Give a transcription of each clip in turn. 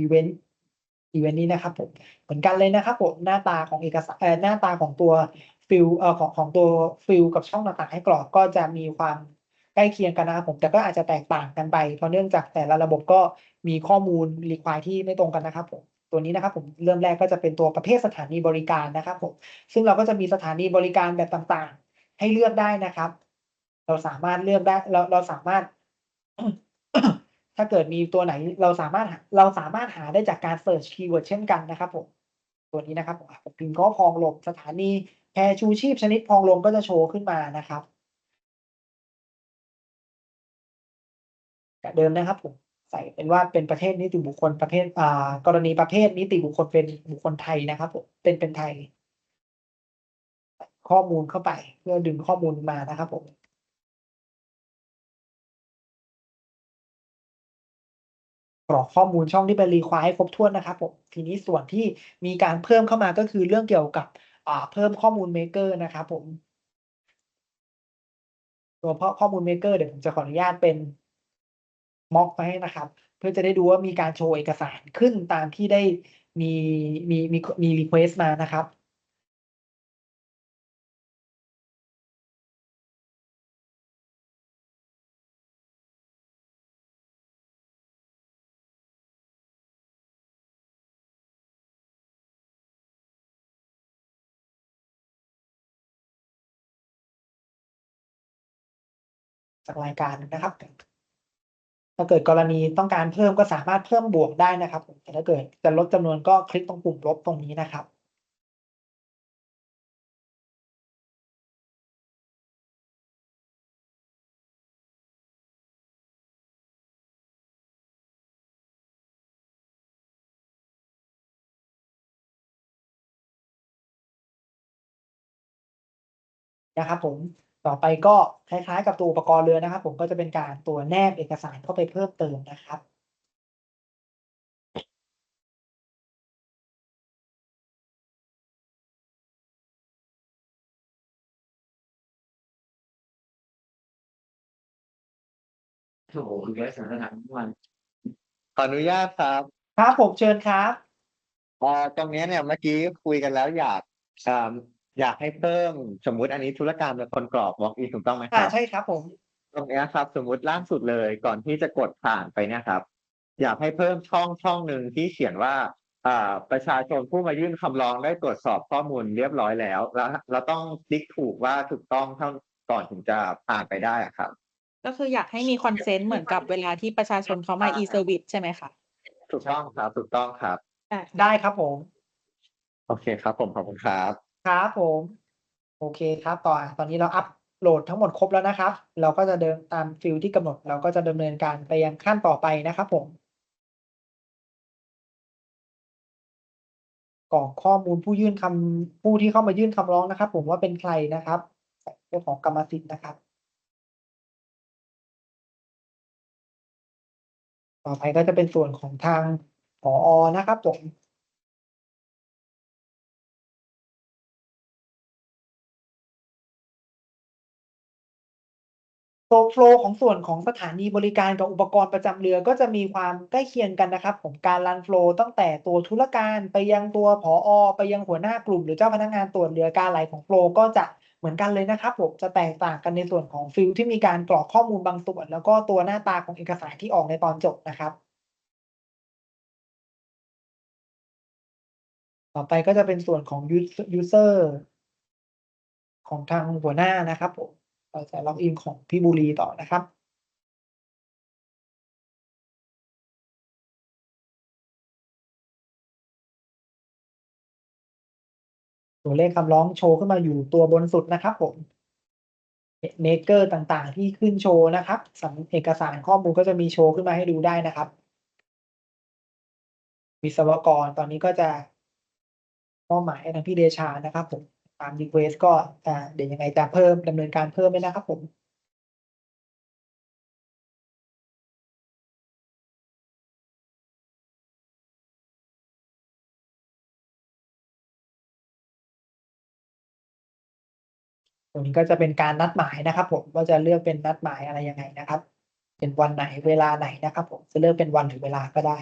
อีเวนต์อีเวนต์นี้นะครับผมเหมือนกันเลยนะครับผมหน้าตาของเอกสารหน้าตาของตัวฟิลเอ่อของของตัวฟิลกับช่องต่างๆ ให้กรอกก็จะมีความใกล้เคียงกันนะครับผมแต่ก็อาจจะแตกต่างกันไป เพราะเนื่องจากแต่ละระบบก็มีข้อมูลรีควายที่ไม่ตรงกันนะครับผมตัวนี้นะครับผมเริ่มแรกก็จะเป็นตัวประเภทสถานีบริการนะครับผมซึ่งเราก็จะมีสถานีบริการแบบต่างๆ ให้เลือกได้นะครับ เราสามารถเลือกได้เราเราสามารถ ถ้าเกิดมีตัวไหนเราสามารถหาเราสามารถหาได้จากการเสิร์ชคีย์เวิร์ดเช่นกันนะครับผมตัวนี้นะครับผมผมพิมพ์ก็พองลมสถานีแพชูชีพชนิดพองลมก็จะโชว์ขึ้นมานะครับเดิมนะครับผมใส่เป็นว่าเป็นประเทศนิติบุคคลประเภทอ่ากรณีประเภทนิติบุคคลเป็นบุคคลไทยนะครับผมเป็นเป็นไทย ข้อมูลเข้าไป เพื่อดึงข้อมูลมานะครับผม กรอกข้อมูลช่องที่เป็นรีควายให้ครบถ้วนนะครับผมทีนี้ส่วนที่มีการเพิ่มเข้ามาก็คือเรื่องเกี่ยวกับเพิ่มข้อมูลเมเกอร์นะครับผมตัวเพราะข้อมูลเมเกอร์เดี๋ยวผมจะขออนุญาตเป็นม็อกมาให้นะครับ เพื่อจะได้ดูว่ามีการโชว์เอกสารขึ้นตามที่ได้มีมีมีมีรีเควสมานะครับ จากรายการนะครับ ถ้าเกิดกรณีต้องการเพิ่มก็สามารถเพิ่มบวกได้นะครับผมแต่ถ้าเกิดจะลดจำนวนก็คลิกตรงปุ่มลบตรงนี้นะครับนะครับผม ต่อไปก็คล้ายๆ กับตัวอุปกรณ์เรือนะครับ ผมก็จะเป็นการตัวแนบเอกสารเข้าไปเพิ่มเติมนะครับ โอ้โหเยอะสถานทุกวันขออนุญาตครับครับผมเชิญครับอ่าตรงเนี้ยเนี่ยเมื่อกี้คุยกันแล้วอยากอ่า อยากให้เพิ่มสมมุติอันนี้ธุรการเป็นคนกรอก walk in ถูกต้องไหมคอ่ารับ ใช่ครับผม ตรงเนี้ยครับ สมมุติล่าสุดเลยก่อนที่จะกดผ่านไปเนี่ยครับ อยากให้เพิ่มช่องช่องหนึ่งที่เขียนว่าอ่าประชาชนผู้มายื่นคำร้องได้ตรวจสอบข้อมูลเรียบร้อยแล้ว แล้วเราต้องคลิกถูกว่าถูกต้องเท่าก่อนถึงจะผ่านไปได้อะครับ ก็คืออยากให้มีคอนเซนต์เหมือนกับเวลาที่ประชาชนเขามา e-service ใช่ไหมคะถูกต้องครับ ถูกต้องครับ อะได้ครับผม โอเคครับ ผมขอบคุณครับ ครับผม โอเคครับต่อตอนนี้เราอัปโหลดทั้งหมดครบแล้วนะครับ เราก็จะเดินตามฟิลที่กำหนด เราก็จะดำเนินการไปยังขั้นต่อไปนะครับผมกรอกข้อมูลผู้ยื่นคำผู้ที่เข้ามายื่นคำร้องนะครับ ผมว่าเป็นใครนะครับเรื่องของกรรมสิทธิ์นะครับ ต่อไปก็จะเป็นส่วนของทางผอนะครับผม โฟล์โฟลของส่วนของสถานีบริการกับอุปกรณ์ประจำเรือก็จะมีความใกล้เคียงกันนะครับผมการรันโฟลตั้งแต่ตัวธุรการไปยังตัวผอไปยังหัวหน้ากลุ่ม หรือเจ้าพนักงานตรวจเรือการไหลของโฟลก็จะเหมือนกันเลยนะครับผมจะแตกต่างกันในส่วนของฟิลที่มีการกรอกข้อมูลบางส่วน แล้วก็ตัวหน้าตาของเอกสารที่ออกในตอนจบนะครับต่อไปก็จะเป็นส่วนของ user ของทางหัวหน้านะครับผม เราจะล็อกอินของพี่บุรีต่อนะครับตัวเลขคำร้องโชว์ขึ้นมาอยู่ตัวบนสุดนะครับผมเนเกอร์ต่างๆ ที่ขึ้นโชว์นะครับสำเอกสารข้อมูลก็จะมีโชว์ขึ้นมาให้ดูได้นะครับ วิศวกรตอนนี้ก็จะมอบหมายให้ทางพี่เดชานะครับผม ตามรีเควสก็เดี๋ยวยังไงจะเพิ่มดำเนินการเพิ่มด้วยนะครับผมตรงนี้ก็จะเป็นการนัดหมายนะครับ ผมว่าจะเลือกเป็นนัดหมายอะไรยังไงนะครับ เป็นวันไหนเวลาไหนนะครับ ผมจะเลือกเป็นวันหรือเวลาก็ได้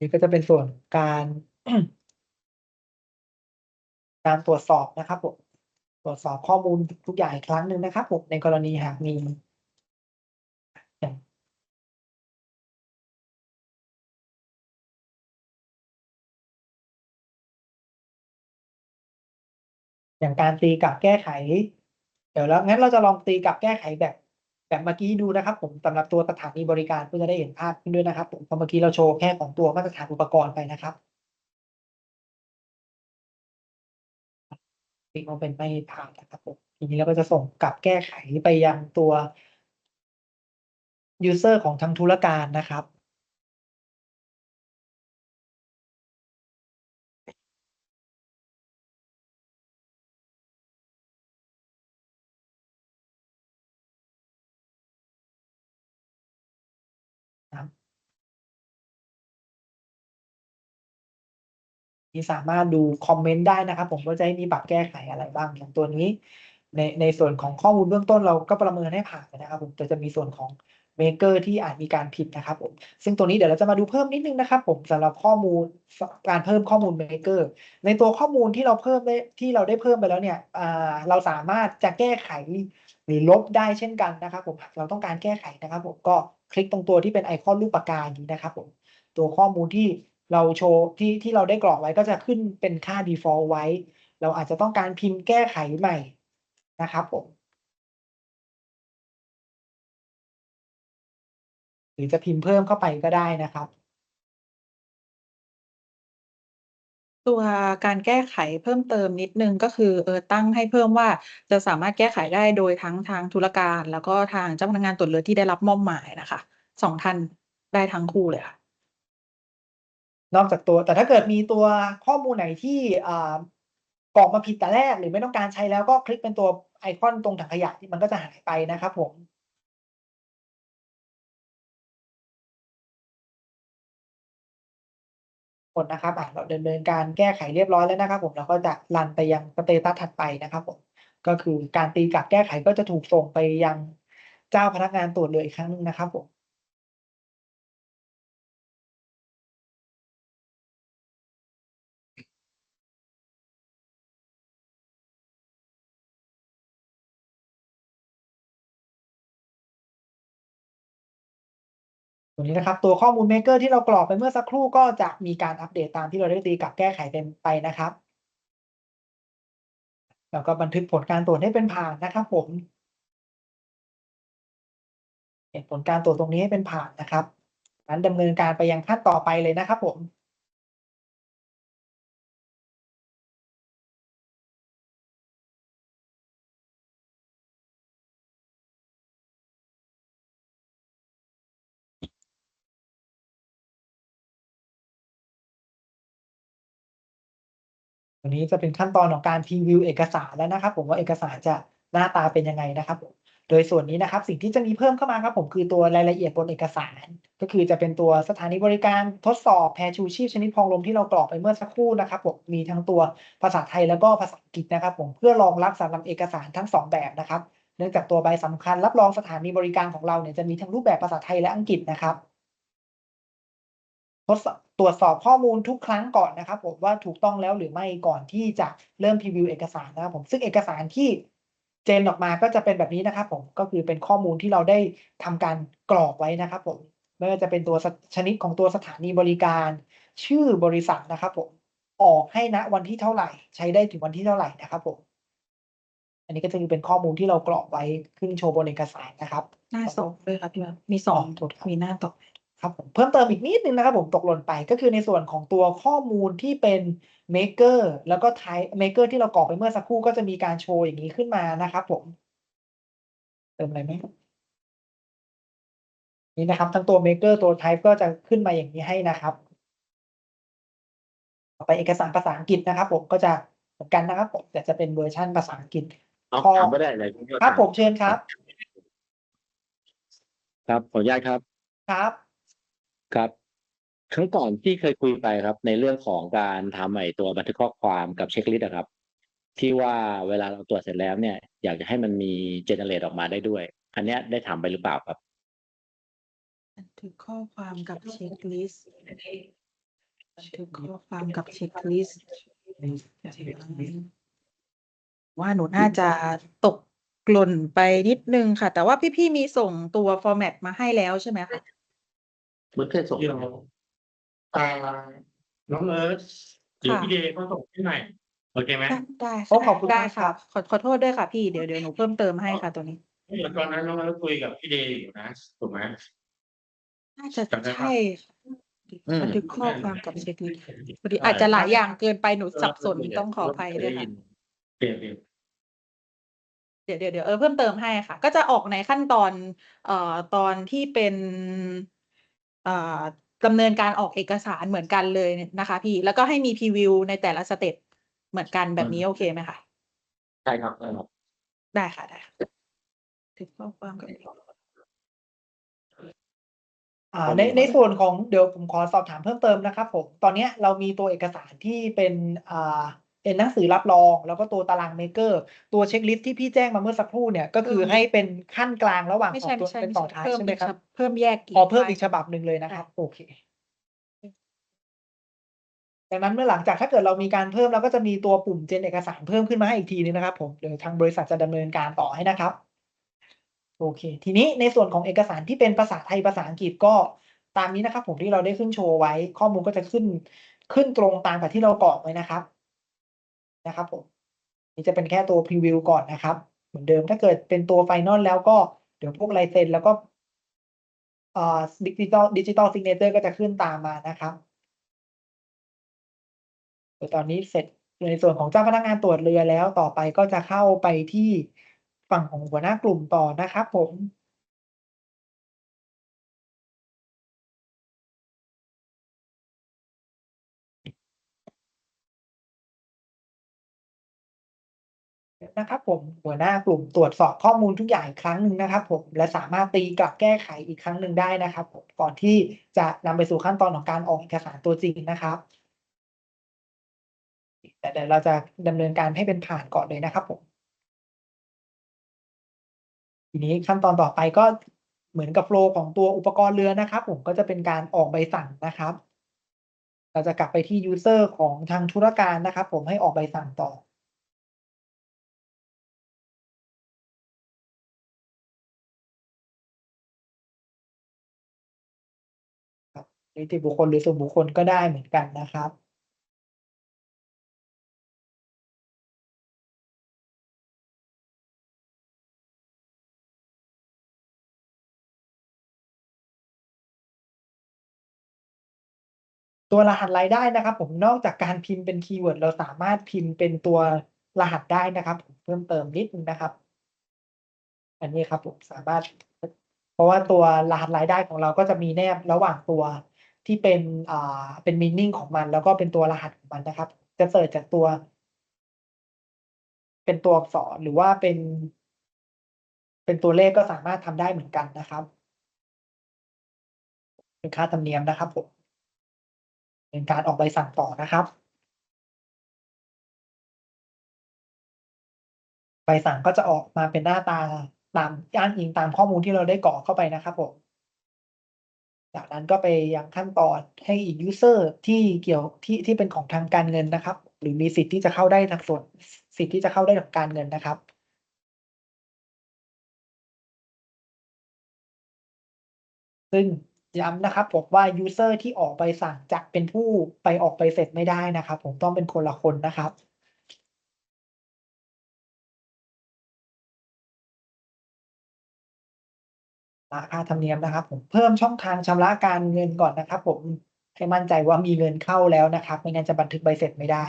นี่ก็จะเป็นส่วนการการตรวจสอบนะครับผมตรวจสอบข้อมูลทุกอย่างอีกครั้งหนึ่งนะครับผมในกรณีหากมีอย่างการตีกลับแก้ไข เดี๋ยวแล้วงั้นเราจะลองตีกลับแก้ไขแบบ แบบเมื่อกี้ดูนะครับ ผมสำหรับตัวสถานีบริการเพื่อจะได้เห็นภาพขึ้นด้วยนะครับ ผมเพราะเมื่อกี้เราโชว์แค่ของตัวมาตรฐานอุปกรณ์ไปนะครับติ๊กมาเป็นไม่ผ่านนะครับผมทีนี้เราก็จะส่งกลับแก้ไขไปยังตัว user ของทางธุรการนะครับ สามารถดูคอมเมนต์ได้นะครับ ผมว่าจะมีปรับแก้ไขอะไรบ้างอย่างตัวนี้ ในในส่วนของข้อมูลเบื้องต้นเราก็ประเมินให้ผ่านนะครับ ผมแต่จะมีส่วนของเมเกอร์ที่อาจมีการผิดนะครับผมซึ่งตัวนี้เดี๋ยวเราจะมาดูเพิ่มนิดนึงนะครับ ผมสำหรับข้อมูลการเพิ่มข้อมูลเมเกอร์ในตัวข้อมูลที่เราเพิ่มได้ที่เราได้เพิ่มไปแล้วเนี่ยเราสามารถจะแก้ไขหรือลบได้เช่นกันนะครับ ผมหากเราต้องการแก้ไขนะครับ ผมก็คลิกตรงตัวที่เป็นไอคอนรูปปากกาอย่างนี้นะครับ ผมตัวข้อมูลที่ เราโชว์ที่ที่เราได้กรอกไว้ก็จะขึ้นเป็นค่า default ไว้ เราอาจจะต้องการพิมพ์แก้ไขใหม่นะครับผมหรือจะพิมพ์เพิ่มเข้าไปก็ได้นะครับ ตัวการแก้ไขเพิ่มเติมนิดนึงก็คือเออตั้งให้เพิ่มว่าจะสามารถแก้ไขได้โดยทั้งทางธุรการ แล้วก็ทางเจ้าพนักงานตรวจเรือที่ได้รับมอบหมายนะคะสองท่านได้ทั้งคู่เลยค่ะ นอกจากตัว แต่ถ้าเกิดมีตัวข้อมูลไหนที่กรอกมาผิดแต่แรกหรือไม่ต้องการใช้แล้วก็คลิกเป็นตัวไอคอนตรงถังขยะที่มันก็จะหายไปนะครับผมผลนะครับอะเราดำเนินการแก้ไขเรียบร้อยแล้วนะครับ ผมเราก็จะรันไปยังสเตตัสถัดไปนะครับผมก็คือการตีกลับแก้ไขก็จะถูกส่งไปยังเจ้าพนักงานตรวจเรืออีกครั้งหนึงนะครับผม ตัวนี้นะครับ ตัวข้อมูล Maker ที่เรากรอกไปเมื่อสักครู่ก็จะมีการอัปเดตตามที่เราได้ตีกับแก้ไขเป็นไปนะครับ แล้วก็บันทึกผลการตรวจให้เป็นผ่านนะครับ ผมเห็นผลการตรวจตรงนี้ให้เป็นผ่านนะครับนั้นดำเนินการไปยังขั้นต่อไปเลยนะครับผม วันนี้จะเป็นขั้นตอนของการพรีวิวเอกสารแล้วนะครับ ผมว่าเอกสารจะหน้าตาเป็นยังไงนะครับผมโดยส่วนนี้นะครับ สิ่งที่จะมีเพิ่มเข้ามาครับผมคือตัวรายละเอียดบนเอกสาร ก็คือจะเป็นตัวสถานีบริการทดสอบแพชูชีพชนิดพองลมที่เรากรอกไปเมื่อสักครู่นะครับผมมีทั้งตัวภาษาไทยแล้วก็ภาษาอังกฤษนะครับ ผมเพื่อรองรับสำหรับเอกสารทั้งสองแบบนะครับ เนื่องจากตัวใบสำคัญ รับรองสถานีบริการของเราเนี่ยจะมีทั้งรูปแบบภาษาไทยและอังกฤษนะครับทดสอบ ตรวจสอบข้อมูลทุกครั้งก่อนนะครับผมว่าถูกต้องแล้วหรือไม่ก่อนที่จะเริ่มพรีวิวเอกสารนะครับผมซึ่งเอกสารที่เจนออกมาก็จะเป็นแบบนี้นะครับผมก็คือเป็นข้อมูลที่เราได้ทำการกรอกไว้นะครับผมไม่ว่าจะเป็นตัวชนิดของตัวสถานีบริการ ชื่อบริษัทนะครับผมออกให้ณวันที่เท่าไหร่ ใช้ได้ถึงวันที่เท่าไหร่นะครับผมอันนี้ก็จะเป็นข้อมูลที่เรากรอกไว้ขึ้นโชว์บนเอกสารนะครับ หน้าสองด้วยครับพี่ว่ามีสองอ๋อถูกครับมีหน้าต่อ ครับผมเพิ่มเติมอีกนิดนึงนะครับผมตกหล่นไปก็คือในส่วนของตัวข้อมูลที่เป็น maker แล้วก็ type maker ที่เรากรอกไปเมื่อสักครู่ก็จะมีการโชว์อย่างนี้ขึ้นมานะครับผม เติมอะไรไหมนี่นะครับ ทั้งตัว maker ตัว type ก็จะขึ้นมาอย่างนี้ให้นะครับต่อไปเอกสารภาษาอังกฤษนะครับ ผมก็จะเหมือนกันนะครับผมแต่จะเป็นเวอร์ชันภาษาอังกฤษเอาข้อถามไม่ได้เลยครับผมเชิญครับ ครับขออนุญาตครับครับ ครับ ครั้งก่อนที่เคยคุยไปครับ ในเรื่องของการทำไอ้ตัวบันทึกข้อความกับเช็คลิสต์อะครับ ที่ว่าเวลาเราตรวจเสร็จแล้วเนี่ย อยากจะให้มันมีเจเนเรตออกมาได้ด้วย อันเนี้ยได้ทำไปหรือเปล่าครับ บันทึกข้อความกับเช็คลิสต์บันทึกข้อความกับเช็คลิสต์ว่าหนูน่าจะตกหล่นไปนิดนึงค่ะ แต่ว่าพี่ๆมีส่งตัวฟอร์แมตมาให้แล้วใช่ไหมคะ มันเคยส่งเดี๋ยวอ่าน้องเอิร์ธเดี๋ยวค่ะพี่เดย์ก็ส่งให้ใหม่โอเคไหม ได้ได้โอ้ค่ะขอบคุณได้มากคค่ะรับขอขอโทษด้วยค่ะพี่เดี๋ยวเดี๋ยวหนูเพิ่มเติมให้ค่ะตัวนี้เดี๋ยวตอนนั้นน้องเอิร์ธคุยกับพี่เดย์อยู่นะถูกไหม น่าจะจำได้ปะ ใช่ค่ะอืม บันทึกข้อความกับเช็คลิสต์พอดีอาจจะหลายอย่างเกินไปหนูสับสนต้องขออภัยด้วยค่ะเปลี่ยนเปลี่ยนเดี๋ยวเดี๋ยวเดี๋ยวเออเพิ่มเติมให้ค่ะ ก็จะออกในขั้นตอนเอ่อตอนที่เป็นเอ่อ ดำเนินการออกเอกสารเหมือนกันเลยนะคะพี่ แล้วก็ให้มีพรีวิวในแต่ละสเต็ปเหมือนกันแบบนี้โอเคไหมคะ ใช่ครับใช่ครับได้ค่ะได้ค่ะถึงข้อความกับอ่าในในส่วนของเดี๋ยวผมขอสอบถามเพิ่มเติมนะครับผม ตอนเนี้ยเรามีตัวเอกสารที่เป็นอ่าเป็น หนังสือรับรอง แล้วก็ตัวตารางเมเกอร์ ตัวเช็คลิสต์ที่พี่แจ้งมาเมื่อสักครู่เนี่ยก็คือให้เป็นขั้นกลางระหว่างไม่สอใช่งตัวไม่ใช่เป็นไม่ต่อใช่ท้ายเพิ่มใช่ไหมอีกครับครับ เพิ่มแยกอ๋อเพิ่มไฟล์อีกฉบับหนึ่งเลยนะครับ โอเคดังนั้นเมื่อหลังจากถ้าเกิดเรามีการเพิ่มเราก็จะมีตัวปุ่มเจนเอกสารเพิ่มขึ้นมาให้อีกทีนึงนะครับ ผมเดี๋ยวทางบริษัทจะดำเนินการต่อให้นะครับ โอเค ทีนี้ในส่วนของเอกสารที่เป็นภาษาไทยภาษาอังกฤษก็ตามนี้นะครับ ผมที่เราได้ขึ้นโชว์ไว้ ข้อมูลก็จะขึ้นขึ้นตรงตามกับที่เรากรอกไว้นะครับ นะครับผมนี่จะเป็นแค่ตัวพรีวิวก่อนนะครับ เหมือนเดิมถ้าเกิดเป็นตัวไฟนอลแล้วก็เดี๋ยวพวกลายเซ็นแล้วก็ดิจิตอลดิจิตอลซิกเนเจอร์ก็จะขึ้นตามมานะครับเดี๋ยตอนนี้เสร็จในส่วนของเจ้าพนักงานตรวจเรือแล้วต่อไปก็จะเข้าไปที่ฝั่งของหัวหน้ากลุ่มต่อนะครับผม นะครับผมหัวหน้ากลุ่มตรวจสอบข้อมูลทุกอย่างอีกครั้งหนึ่งนะครับ ผมและสามารถตีกลับแก้ไขอีกครั้งหนึ่งได้นะครับผมก่อนที่จะนำไปสู่ขั้นตอนของการออกเอกสารตัวจริงนะครับแต่เดี๋ยวเราจะดำเนินการให้เป็นผ่านก่อนเลยนะครับผมทีนี้ขั้นตอนต่อไปก็เหมือนกับโฟล์ของตัวอุปกรณ์เรือนะครับ ผมก็จะเป็นการออกใบสั่งนะครับ เราจะกลับไปที่ยูเซอร์ของทางธุรการนะครับ ผมให้ออกใบสั่งต่อ นิติบุคคลหรือส่วนบุคคลก็ได้เหมือนกันนะครับตัวรหัสรายได้นะครับ ผมนอกจากการพิมพ์เป็นคีย์เวิร์ดเราสามารถพิมพ์เป็นตัวรหัสได้นะครับผมเพิ่มเติมนิดนึงนะครับ อันนี้ครับผมสามารถ เพราะว่าตัวรหัสรายได้ของเราก็จะมีแนบระหว่างตัว ที่เป็นอ่าเป็นมีนิ่งของมันแล้วก็เป็นตัวรหัสของมันนะครับ จะเสิร์ชจากตัว เป็นตัวอักษรหรือว่าเป็น เป็นตัวเลขก็สามารถทำได้เหมือนกันนะครับเป็นค่าธรรมเนียมนะครับผมเป็นการออกใบสั่งต่อนะครับใบสั่งก็จะออกมาเป็นหน้าตาตามอ้างอิงตามข้อมูลที่เราได้กรอกเข้าไปนะครับผม จากนั้นก็ไปยังขั้นตอนให้อีกยูเซอร์ที่เกี่ยวที่ที่เป็นของทางการเงินนะครับ หรือมีสิทธิ์ที่จะเข้าได้ทางส่วนสิทธิ์ที่จะเข้าได้ทางการเงินนะครับซึ่งย้ำนะครับผมว่ายูเซอร์ที่ออกใบสั่งจะเป็นผู้ไปออกใบเสร็จไม่ได้นะครับ ผมต้องเป็นคนละคนนะครับ คาธรรมเนียมนะครับ ผมเพิ่มช่องทางชำระการเงินก่อนนะครับ ผมให้มั่นใจว่ามีเงินเข้าแล้วนะครับ ไม่งั้นจะบันทึกใบเสร็จไม่ได้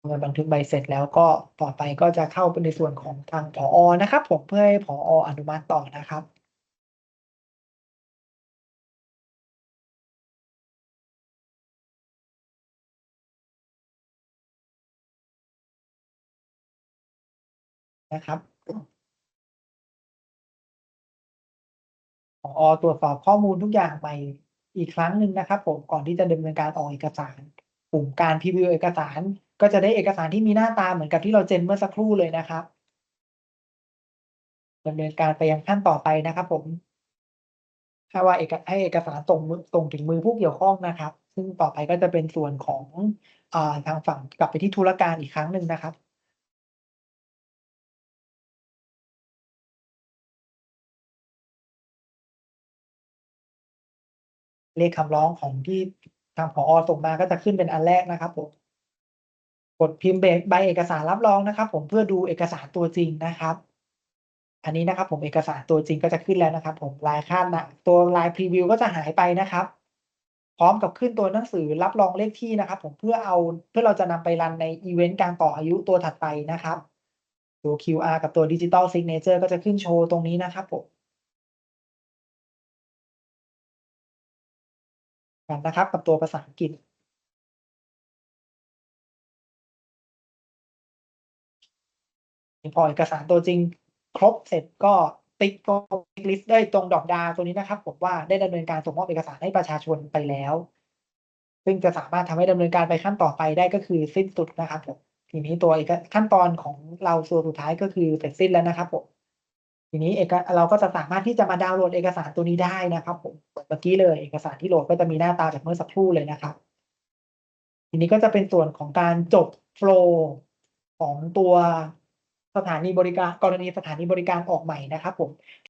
เมื่อบันทึกใบเสร็จแล้วก็ต่อไปก็จะเข้าไปในส่วนของทางผอนะครับ ผมเพื่อให้ผออนุมัติต่อนะครับนะครับ ผอตรวจสอบข้อมูลทุกอย่างไปอีกครั้งหนึ่งนะครับ ผมก่อนที่จะดำเนินการออกเอกสารปุ่มการพรีวิวเอกสาร ก็จะได้เอกสารที่มีหน้าตาเหมือนกับที่เราเจนเมื่อสักครู่เลยนะครับดำเนินการไปยังขั้นต่อไปนะครับ ผมถ้าว่าเอกให้เอกสารตรงมือตรงถึงมือผู้เกี่ยวข้องนะครับ ซึ่งต่อไปก็จะเป็นส่วนของอทางฝั่งกลับไปที่ธุรการอีกครั้งหนึ่งนะครับ เลขคำร้องของที่ทางผอส่งมาก็จะขึ้นเป็นอันแรกนะครับผมกดพิมพ์ใบเอกสารรับรองนะครับ ผมเพื่อดูเอกสารตัวจริงนะครับ อันนี้นะครับ ผมเอกสารตัวจริงก็จะขึ้นแล้วนะครับ ผมลายคาดนะตัวลายพรีวิวก็จะหายไปนะครับ พร้อมกับขึ้นตัวหนังสือรับรองเลขที่นะครับ ผมเพื่อเอาเพื่อเราจะนำไปรันในอีเวนต์การต่ออายุตัวถัดไปนะครับ ตัว QR กับตัว Digital Signature ก็จะขึ้นโชว์ตรงนี้นะครับผม กันนะครับ กับตัวภาษาอังกฤษ พอเอกสารตัวจริงครบเสร็จก็ติ๊กตรงลิสต์ได้ตรงดอกดาวตัวนี้นะครับ ผมว่าได้ดำเนินการส่งมอบเอกสารให้ประชาชนไปแล้ว ซึ่งจะสามารถทำให้ดำเนินการไปขั้นต่อไปได้ก็คือสิ้นสุดนะครับผมทีนี้ตัวเอกขั้นตอนของเราส่วนสุดท้ายก็คือเสร็จสิ้นแล้วนะครับผม ทีนี้เอกเราก็จะสามารถที่จะมาดาวน์โหลดเอกสารตัวนี้ได้นะครับผมเหมือนเมื่อกี้เลยเอกสารที่โหลดก็จะมีหน้าตาแบบเมื่อสักครู่เลยนะครับ ทีนี้ก็จะเป็นส่วนของการจบโฟล์ของตัวสถานีบริการกรณีสถานีบริการออกใหม่นะครับผม